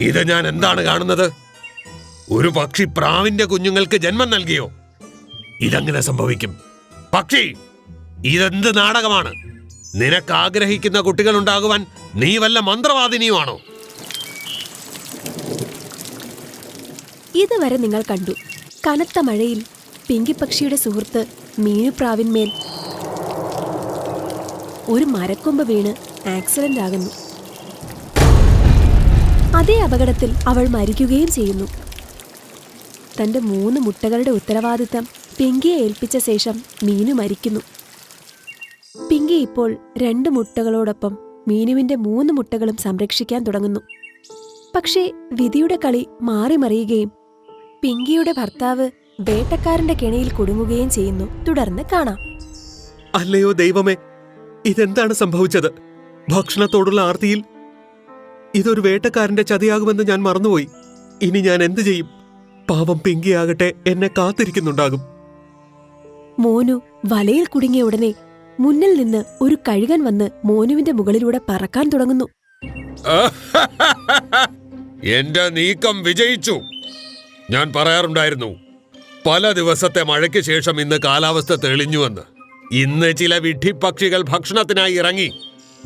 ഇത് ഞാൻ എന്താണ് കാണുന്നത്? ഒരു പക്ഷി പ്രാവിന്റെ കുഞ്ഞുങ്ങൾക്ക് ജന്മം നൽകിയോ? ഇതങ്ങനെ സംഭവിക്കും? പക്ഷി ഇതെന്ത് നാടകമാണ്? നിനക്ക് ആഗ്രഹിക്കുന്ന കുട്ടികൾ ഉണ്ടാകുവാൻ നീ വല്ല മന്ത്രവാദിനിയുമാണോ? ഇതുവരെ നിങ്ങൾ കണ്ടു. കനത്ത മഴയിൽ പിങ്കിപ്പക്ഷിയുടെ സുഹൃത്ത് മീനുപ്രാവിന്മേൽ ഒരു മരക്കൊമ്പ് വീണ് ആക്സിഡന്റ് ആകുന്നു അതേ അപകടത്തിൽ അവൾ മരിക്കുകയും ചെയ്യുന്നു. തന്റെ മൂന്ന് മുട്ടകളുടെ ഉത്തരവാദിത്തം പിങ്കിയെ ഏൽപ്പിച്ച ശേഷം മീനു മരിക്കുന്നു. പിങ്കി ഇപ്പോൾ രണ്ട് മുട്ടകളോടൊപ്പം മീനുവിന്റെ മൂന്ന് മുട്ടകളും സംരക്ഷിക്കാൻ തുടങ്ങുന്നു. പക്ഷേ വിധിയുടെ കളി മാറി മറിയുകയും പിങ്കിയുടെ ഭർത്താവ് വേട്ടക്കാരന്റെ കെണിയിൽ കുടുങ്ങുകയും ചെയ്യുന്നു. തുടർന്ന് കാണാം. അല്ലയോ ദൈവമേ ഇതെന്താണ് സംഭവിച്ചത്? ഭക്ഷണത്തോടുള്ള ആർത്തിയിൽ ഇതൊരു വേട്ടക്കാരന്റെ ചതിയാകുമെന്ന് ഞാൻ മറന്നുപോയി. ഇനി ഞാൻ എന്തു ചെയ്യും? പാവം പിങ്കിയാകട്ടെ എന്നെ കാത്തിരിക്കുന്നുണ്ടാകും. മോനു വലയിൽ കുടുങ്ങിയ ഉടനെ മുന്നിൽ നിന്ന് ഒരു കഴുകൻ വന്ന് മോനുവിന്റെ മുകളിലൂടെ പറക്കാൻ തുടങ്ങുന്നു. എന്റെ നീക്കം വിജയിച്ചു. ഞാൻ പറയാറുണ്ടായിരുന്നു പല ദിവസത്തെ മഴയ്ക്ക് ശേഷം ഇന്ന് കാലാവസ്ഥ തെളിഞ്ഞുവെന്ന്. ഇന്ന് ചില വിഡ്ഢിപ്പക്ഷികൾ ഭക്ഷണത്തിനായി ഇറങ്ങി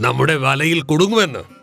നമ്മുടെ വലയിൽ കുടുങ്ങുമെന്ന്.